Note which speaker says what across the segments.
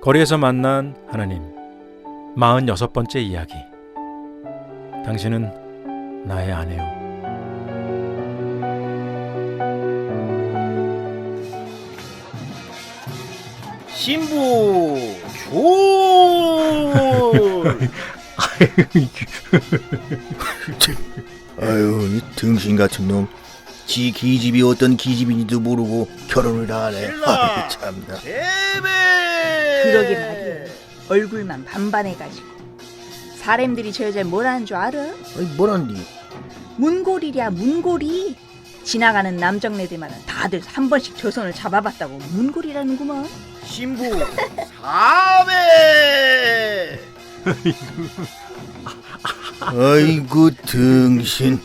Speaker 1: 거리에서 만난 하나님 46번째 이야기. 당신은 나의 아내요.
Speaker 2: 신부 졸!
Speaker 3: 아유, 이 등신 같은 놈. 지 기집이 어떤 기집인지도 모르고 결혼을 다 하네. 아유, 참나.
Speaker 2: 예배
Speaker 4: 그러게 말이야. 얼굴만 반반해가지고. 사람들이 저 여자 뭐라는 줄 알아?
Speaker 3: 아이, 뭐란디?
Speaker 4: 문고리랴 문고리. 지나가는 남정네들만은 다들 한 번씩 저 손을 잡아봤다고 문고리라는구먼.
Speaker 2: 신부 사배
Speaker 3: 아이고, 등신.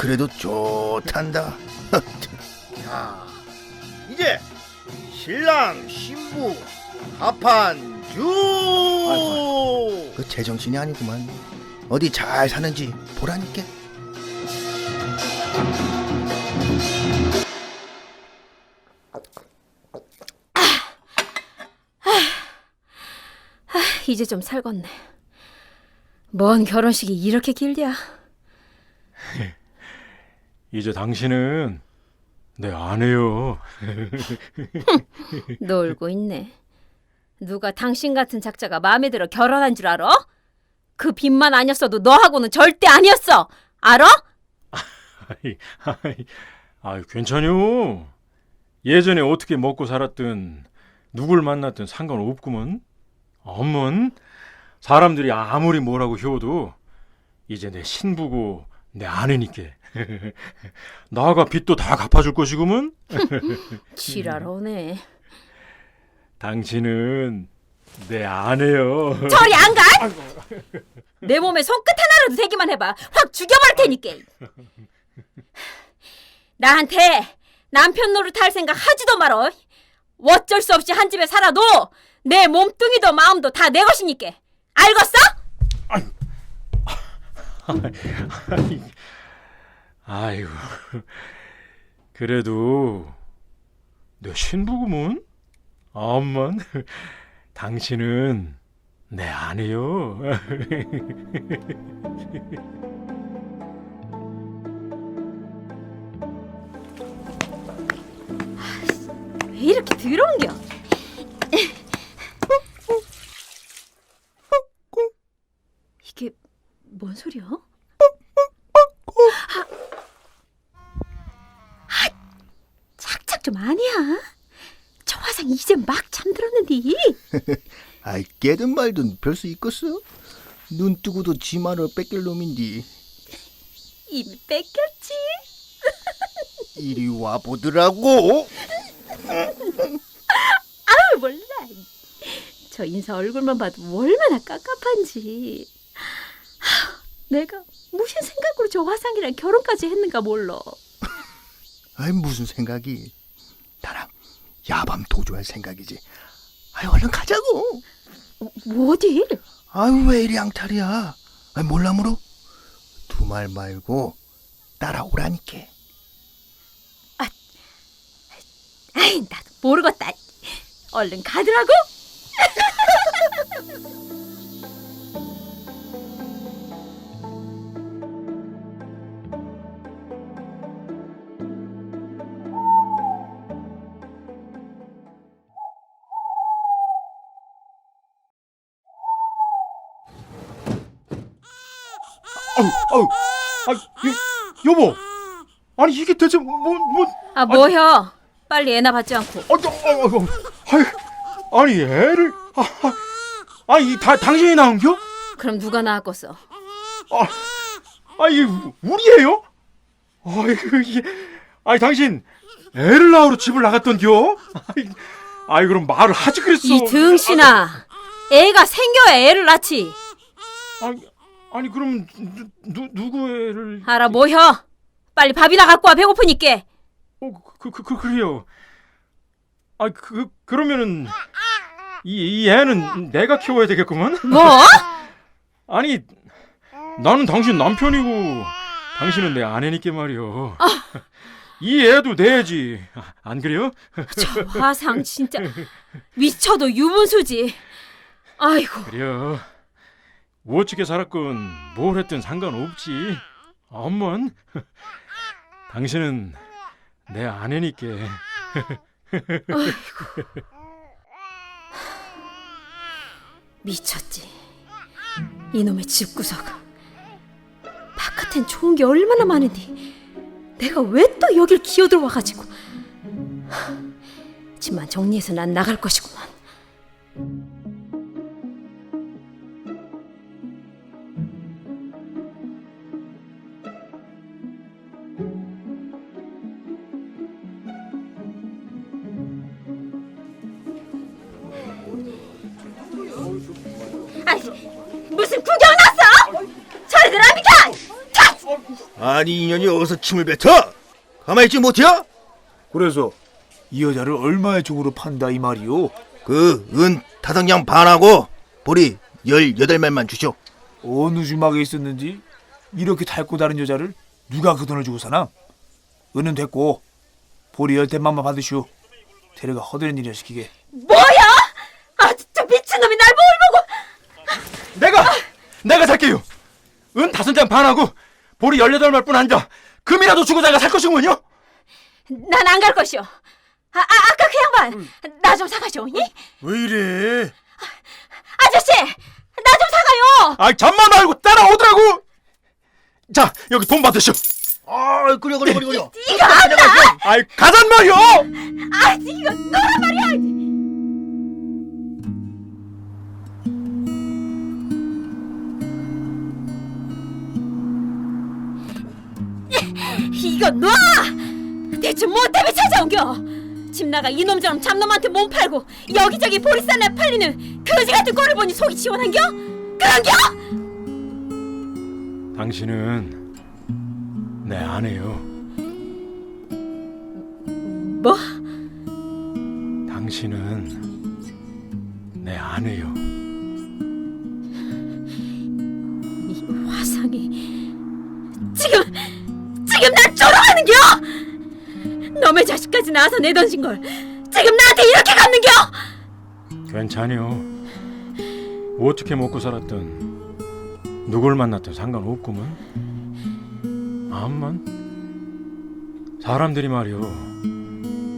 Speaker 3: 그래도 좋단다.
Speaker 2: 자 이제 신랑 신부 합한
Speaker 3: 주그 제정신이 아니구만. 어디 잘 사는지 보라니까.
Speaker 5: 이제 좀 살겄네. 뭔 결혼식이 이렇게 길냐?
Speaker 1: 이제 당신은 내 아내요
Speaker 5: 놀고 있네. 누가 당신 같은 작자가 마음에 들어 결혼한 줄 알아? 그 빚만 아니었어도 너하고는 절대 아니었어. 알아?
Speaker 1: 아이, 아이, 아이, 괜찮요. 예전에 어떻게 먹고 살았든 누굴 만났든 상관없구먼. 엄먼 사람들이 아무리 뭐라고 효도 이제 내 신부고 내 아내니까. 나가 빚도 다 갚아줄 것이구먼.
Speaker 5: 지랄하네.
Speaker 1: 당신은 내 아내요.
Speaker 5: 저리 안 가? 내 몸에 손끝 하나라도 대기만 해봐. 확 죽여버릴 테니까. 나한테 남편 노릇할 생각 하지도 말어. 어쩔 수 없이 한 집에 살아도 내 몸뚱이도 마음도 다 내 것이니까. 알겠어?
Speaker 1: 아이, 아이고. 그래도 내 신부구먼. 엄만 당신은 내 아내요.
Speaker 5: 왜 이렇게 더러운겨? 이게 뭔 소리야? 아, 아, 착착 좀 아니야. 저 화상 이제 막 잠들었는데.
Speaker 3: 아이, 깨든 말든 별 수 있겠어? 눈 뜨고도 지 말을 뺏길 놈인디.
Speaker 5: 이미 뺏겼지.
Speaker 3: 이리 와 보더라고.
Speaker 5: 아 몰라. 저 인사 얼굴만 봐도 얼마나 깝깝한지. 하, 내가 무슨 생각으로 저 화상이랑 결혼까지 했는가 몰라.
Speaker 3: 아이, 무슨 생각이. 나랑 야밤 도주할 생각이지. 아이, 얼른 가자고.
Speaker 5: 뭐 어딜?
Speaker 3: 아유 왜 이리 양탈이야? 아 몰라므로 두 말 말고 따라오라니까.
Speaker 5: 아이 나도 모르겠다. 얼른 가더라고.
Speaker 1: 아유, 아유, 아, 여, 여보. 아니 이게 대체 뭐, 뭐,
Speaker 5: 아 뭐여? 빨리 애나 받지 않고.
Speaker 1: 아, 저, 아, 아, 아유, 아니 애를, 아, 아, 아니 다 당신이 낳은겨?
Speaker 5: 그럼 누가 낳았겠어?
Speaker 1: 아, 아니 우리예요? 이게, 아니 당신 애를 낳으러 집을 나갔던겨? 아이, 아이 그럼 말을 하지 그랬어.
Speaker 5: 이 등신아, 애가 생겨야 애를 낳지.
Speaker 1: 아니, 아니 그럼 누, 누 누구 애를?
Speaker 5: 알아 뭐여? 빨리 밥이나 갖고 와 배고프니까.
Speaker 1: 어, 그, 그, 그, 그래요. 아, 그, 그러면은, 이, 이 애는 내가 키워야 되겠구만?
Speaker 5: 뭐?
Speaker 1: 아니, 나는 당신 남편이고, 당신은 내 아내니까 말이요. 이해해도 되지. 아, 안 그래요?
Speaker 5: 저 화상 진짜 미쳐도 유분수지. 아이고
Speaker 1: 그래요. 어떻게 살았건 뭘 했든 상관없지. 엄먼 당신은 내 아내니까.
Speaker 5: 미쳤지. 이놈의 집구석. 바깥엔 좋은 게 얼마나 많은데 내가 왜 또 여길 기어들어와 가지고 집만 정리해서 난 나갈 것이구만. 아니
Speaker 2: 인연이 어디서 침을 뱉어? 가만히 있지 못해요?
Speaker 6: 그래서 이 여자를 얼마의 종으로 판다 이 말이오?
Speaker 2: 그 은 다성냥 반하고 보리 열여덟 말만 주쇼.
Speaker 6: 어느 주막에 있었는지 이렇게 닳고 다른 여자를 누가 그 돈을 주고 사나? 은은 됐고 보리 열대만만 받으시오. 데려가 허드렛 일이나 시키게.
Speaker 5: 뭐야? 아, 저 미친놈이 날 뭘 보고
Speaker 1: 내가 내가 살게요. 은 다섯 장 반하고 보리 열여덟 말뿐 앉아. 금이라도 주고 자가 살 것이군요.
Speaker 5: 난 안 갈 것이오. 아, 아 아까 그 양반 나 좀 사가쇼. 이?
Speaker 6: 왜 이래?
Speaker 5: 아저씨 나 좀 사가요.
Speaker 1: 아 잠만 말고 따라오더라고. 자 여기 돈 받으시오.
Speaker 2: 아 그래 그래 그래 그래.
Speaker 5: 이거 안 나.
Speaker 1: 아이 가잔 말이오.
Speaker 5: 아 이거 너란 말이야. 이거 놔! 대체 뭐 때문에 찾아온겨? 집 나가 이놈처럼 잡놈한테 몸 팔고 여기저기 보리쌀에 팔리는 거지 같은 꼴을 보니 속이 시원한겨? 그런겨?
Speaker 1: 당신은 내 아내요.
Speaker 5: 뭐?
Speaker 1: 당신은 내 아내요.
Speaker 5: 지금 날 조롱하는겨? 놈의 자식까지 낳아서 내던진 걸 지금 나한테 이렇게 갚는겨?
Speaker 1: 괜찮요. 어떻게 먹고 살았든 누굴 만났든 상관없구먼. 암만 사람들이 말이요.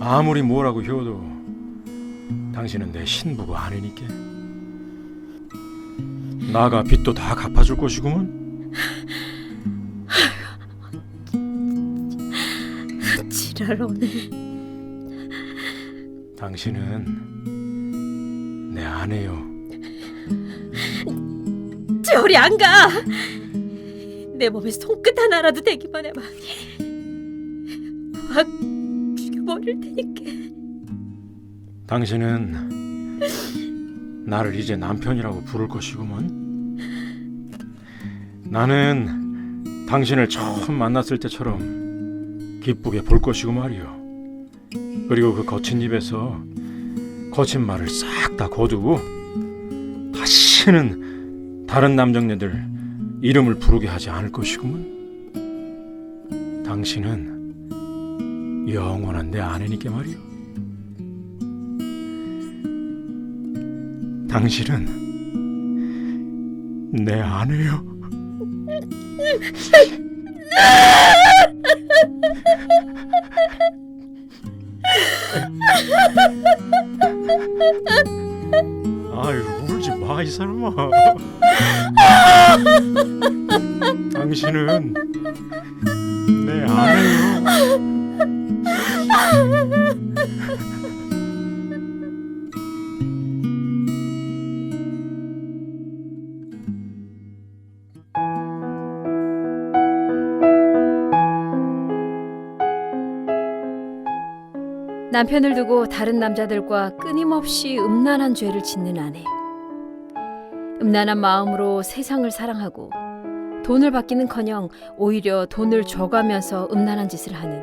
Speaker 1: 아무리 뭐라고 효도 당신은 내 신부고 아내니까. 나가 빚도 다 갚아줄 것이구먼.
Speaker 5: 지랄오네
Speaker 1: 당신은 내 아내요.
Speaker 5: 저리 안 가. 내 몸에 손끝 하나라도 대기만 해봐. 확 죽여버릴 테니까.
Speaker 1: 당신은 나를 이제 남편이라고 부를 것이구먼. 나는 당신을 처음 만났을 때처럼 기쁘게 볼 것이고 말이요. 그리고 그 거친 입에서 거친 말을 싹 다 거두고 다시는 다른 남정네들 이름을 부르게 하지 않을 것이구먼. 당신은 영원한 내 아내니까 말이요. 당신은 내 아내요. 아유 울지 마 이 사람아. 당신은 내 아내요.
Speaker 5: 남편을 두고 다른 남자들과 끊임없이 음란한 죄를 짓는 아내. 음란한 마음으로 세상을 사랑하고 돈을 받기는커녕 오히려 돈을 줘가면서 음란한 짓을 하는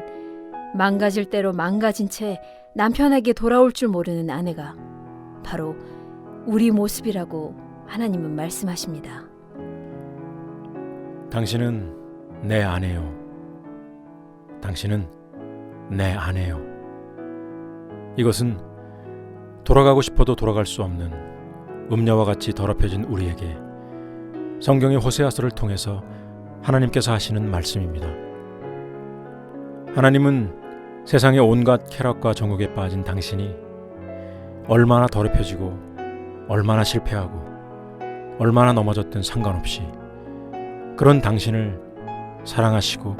Speaker 5: 망가질 대로 망가진 채 남편에게 돌아올 줄 모르는 아내가 바로 우리 모습이라고 하나님은 말씀하십니다.
Speaker 1: 당신은 내 아내요. 당신은 내 아내요. 이것은 돌아가고 싶어도 돌아갈 수 없는 음녀와 같이 더럽혀진 우리에게 성경의 호세아서를 통해서 하나님께서 하시는 말씀입니다. 하나님은 세상의 온갖 쾌락과 정욕에 빠진 당신이 얼마나 더럽혀지고 얼마나 실패하고 얼마나 넘어졌든 상관없이 그런 당신을 사랑하시고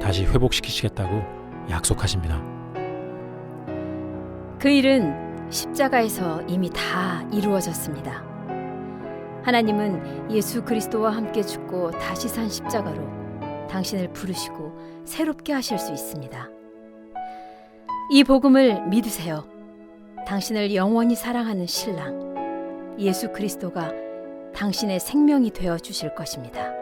Speaker 1: 다시 회복시키시겠다고 약속하십니다.
Speaker 5: 그 일은 십자가에서 이미 다 이루어졌습니다. 하나님은 예수 그리스도와 함께 죽고 다시 산 십자가로 당신을 부르시고 새롭게 하실 수 있습니다. 이 복음을 믿으세요. 당신을 영원히 사랑하는 신랑 예수 그리스도가 당신의 생명이 되어 주실 것입니다.